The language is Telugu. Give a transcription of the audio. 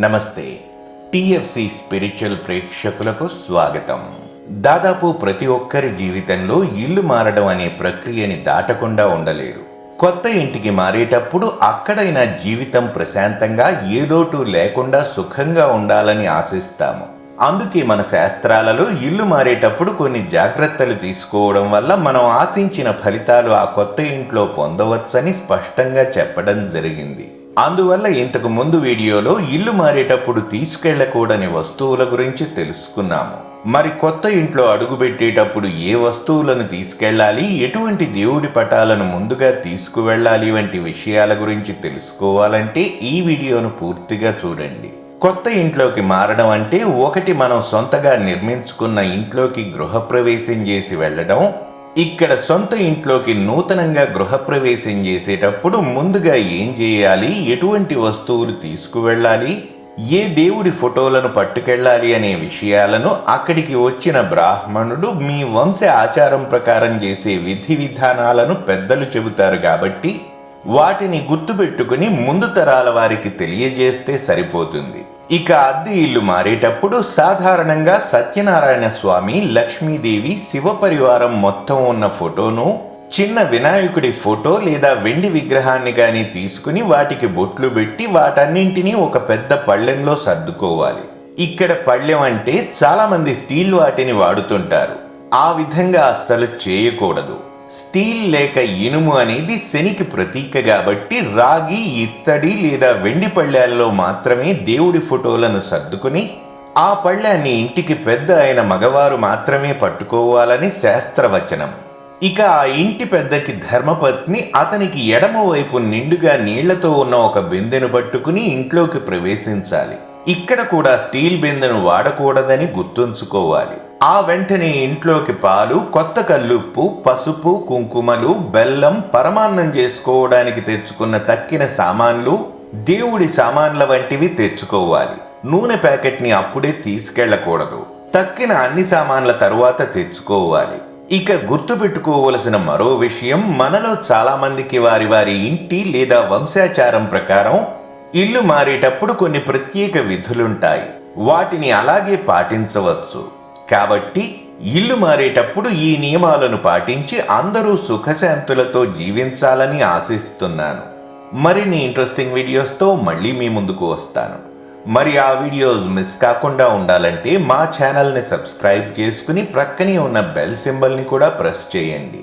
నమస్తే. టిఎఫ్సి స్పిరిచువల్ ప్రేక్షకులకు స్వాగతం. దాదాపు ప్రతి ఒక్కరి జీవితంలో ఇల్లు మారడం అనే ప్రక్రియని దాటకుండా ఉండలేరు. కొత్త ఇంటికి మారేటప్పుడు అక్కడైనా జీవితం ప్రశాంతంగా ఏ లోటు లేకుండా సుఖంగా ఉండాలని ఆశిస్తాము. అందుకే మన శాస్త్రాలలో ఇల్లు మారేటప్పుడు కొన్ని జాగ్రత్తలు తీసుకోవడం వల్ల మనం ఆశించిన ఫలితాలు ఆ కొత్త ఇంట్లో పొందవచ్చని స్పష్టంగా చెప్పడం జరిగింది. అందువల్ల ఇంతకు ముందు వీడియోలో ఇల్లు మారేటప్పుడు తీసుకెళ్ళకూడని వస్తువుల గురించి తెలుసుకున్నాము. మరి కొత్త ఇంట్లో అడుగుపెట్టేటప్పుడు ఏ వస్తువులను తీసుకెళ్ళాలి ఎటువంటి దేవుడి పటాలను ముందుగా తీసుకువెళ్ళాలి వంటి విషయాల గురించి తెలుసుకోవాలంటే ఈ వీడియోను పూర్తిగా చూడండి. కొత్త ఇంట్లోకి మారడం అంటే ఒకటి మనం సొంతగా నిర్మించుకున్న ఇంట్లోకి గృహప్రవేశం చేసి వెళ్ళడం ఇక్కడ సొంత ఇంట్లోకి నూతనంగా గృహప్రవేశం చేసేటప్పుడు ముందుగా ఏం చేయాలి? ఎటువంటి వస్తువులు తీసుకువెళ్ళాలి? ఏ దేవుడి ఫోటోలను పట్టుకెళ్ళాలి అనే విషయాలను అక్కడికి వచ్చిన బ్రాహ్మణుడు మీ వంశ ఆచారం ప్రకారం చేసే విధి విధానాలను పెద్దలు చెబుతారు కాబట్టి వాటిని గుర్తుపెట్టుకుని ముందు తరాల వారికి తెలియజేస్తే సరిపోతుంది. ఇక అద్దె ఇల్లు మారేటప్పుడు సాధారణంగా సత్యనారాయణ స్వామి లక్ష్మీదేవి శివ పరివారం మొత్తం ఉన్న ఫోటోను చిన్న వినాయకుడి ఫోటో లేదా వెండి విగ్రహాన్ని కానీ తీసుకుని వాటికి బొట్లు పెట్టి వాటన్నింటినీ ఒక పెద్ద పళ్ళెంలో సర్దుకోవాలి. ఇక్కడ పళ్ళెం అంటే చాలామంది స్టీల్ వాటిని వాడుతుంటారు. ఆ విధంగా అస్సలు చేయకూడదు. స్టీల్ లేక ఇనుము అనేది శనికి ప్రతీక కాబట్టి రాగి ఇత్తడి లేదా వెండి పళ్ళాల్లో మాత్రమే దేవుడి ఫోటోలను సర్దుకుని ఆ పళ్ళాన్ని ఇంటికి పెద్ద అయిన మగవారు మాత్రమే పట్టుకోవాలని శాస్త్రవచనం. ఇక ఆ ఇంటి పెద్దకి ధర్మపత్ని అతనికి ఎడమ వైపు నిండుగా నీళ్ళతో ఉన్న ఒక బిందెను పట్టుకుని ఇంట్లోకి ప్రవేశించాలి. ఇక్కడ కూడా స్టీల్ బిందెను వాడకూడదని గుర్తుంచుకోవాలి. ఆ వెంటనే ఇంట్లోకి పాలు కొత్త కల్లుప్పు పసుపు కుంకుమలు బెల్లం పరమాన్నం చేసుకోవడానికి తెచ్చుకున్న తక్కిన సామాన్లు దేవుడి సామాన్ల వంటివి తెచ్చుకోవాలి. నూనె ప్యాకెట్ని అప్పుడే తీసుకెళ్ళకూడదు. తక్కిన అన్ని సామాన్ల తరువాత తెచ్చుకోవాలి. ఇక గుర్తుపెట్టుకోవలసిన మరో విషయం మనలో చాలామందికి వారి వారి ఇంటి లేదా వంశాచారం ప్రకారం ఇల్లు మారేటప్పుడు కొన్ని ప్రత్యేక విధులుంటాయి. వాటిని అలాగే పాటించవచ్చు. కాబట్టి ఇల్లు మారేటప్పుడు ఈ నియమాలను పాటించి అందరూ సుఖశాంతులతో జీవించాలని ఆశిస్తున్నాను. మరిన్ని ఇంట్రెస్టింగ్ వీడియోస్తో మళ్ళీ మీ ముందుకు వస్తాను. మరి ఆ వీడియోస్ మిస్ కాకుండా ఉండాలంటే మా ఛానల్ని సబ్స్క్రైబ్ చేసుకుని ప్రక్కనే ఉన్న బెల్ సింబల్ని కూడా ప్రెస్ చేయండి.